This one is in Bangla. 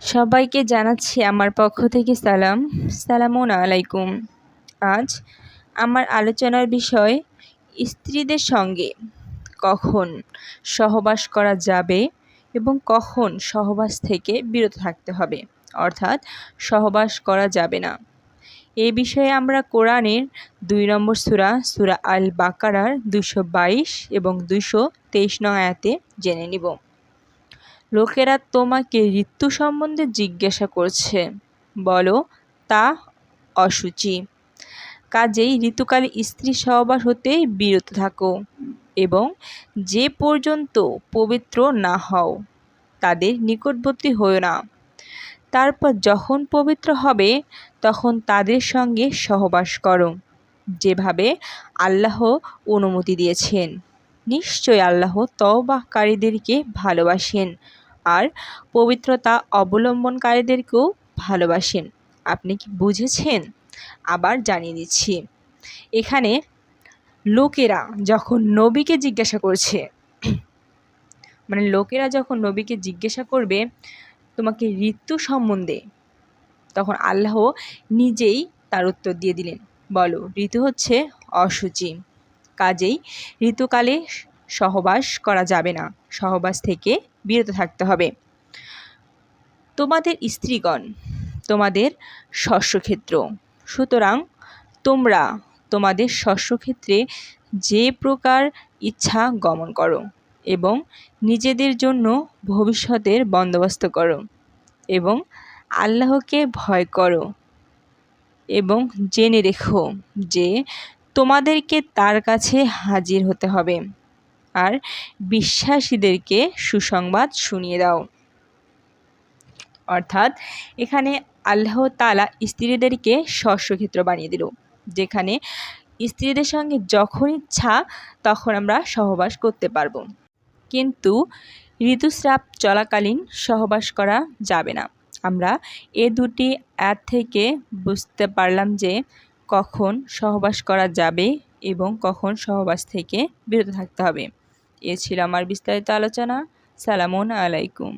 সবাইকে জানাচ্ছি আমার পক্ষ থেকে সালাম। সালামুন আলাইকুম। আজ আমার আলোচনার বিষয়, স্ত্রীদের সঙ্গে কখন সহবাস করা যাবে এবং কখন সহবাস থেকে বিরত থাকতে হবে? অর্থাৎ সহবাস করা যাবে না। এ বিষয়ে আমরা কোরআনের দুই নম্বর সুরা সুরা আল বাকারার দুশো বাইশ এবং দুশো তেইশ নং আয়াতে জেনে নিব। লোকেরা তোমাকে ঋতু সম্বন্ধে জিজ্ঞাসা করছে। বলো, তা অসুচি কাজেই ঋতুকালে স্ত্রী সহবাস হতে বিরত থাকো এবং যে পর্যন্ত পবিত্র না হও, তাদের নিকটবর্তী হও না। তারপর যখন পবিত্র হবে, তখন তাদের সঙ্গে সহবাস করো, যেভাবে আল্লাহ অনুমতি দিয়েছেন। নিশ্চয় আল্লাহ তওবাহকারীদেরকে ভালোবাসেন। আর পবিত্রতা অবলম্বনকারীদেরকেও ভালোবাসেন। আপনি কি বুঝেছেন? আবার জানিয়ে দিচ্ছি। এখানে লোকেরা যখন নবীকে জিজ্ঞাসা করছে মানে লোকেরা যখন নবীকে জিজ্ঞাসা করবে তোমাকে ঋতু সম্বন্ধে, তখন আল্লাহ নিজেই তার উত্তর দিয়ে দিলেন। বলো, ঋতু হচ্ছে অসুচি কাজেই ঋতুকালে সহবাস করা যাবে না। সহবাস থেকে বিরত থাকতে হবে। তোমাদের স্ত্রীগণ, তোমাদের শস্যক্ষেত্র সুতরাং তোমরা তোমাদের শস্যক্ষেত্রে যে প্রকার ইচ্ছা গমন করো এবং নিজেদের জন্য ভবিষ্যতের বন্দোবস্ত করো এবং আল্লাহকে ভয় করো এবং জেনে রেখো যে তোমাদেরকে তার কাছে হাজির হতে হবে। আর বিশ্বাসীদেরকে সুসংবাদ শুনিয়ে দাও। অর্থাৎ এখানে আল্লাহ তালা স্ত্রীদেরকে শস্যক্ষেত্র বানিয়ে দিল, যেখানে স্ত্রীদের সঙ্গে যখন ইচ্ছা তখন আমরা সহবাস করতে পারব। কিন্তু ঋতুস্রাব চলাকালীন সহবাস করা যাবে না। আমরা এ দুটি অ্যাড থেকে বুঝতে পারলাম যে কখন সহবাস করা যাবে এবং কখন সহবাস থেকে বিরত থাকতে হবে। এ ছিল আমার বিস্তারিত আলোচনা। সালামুন আলাইকুম।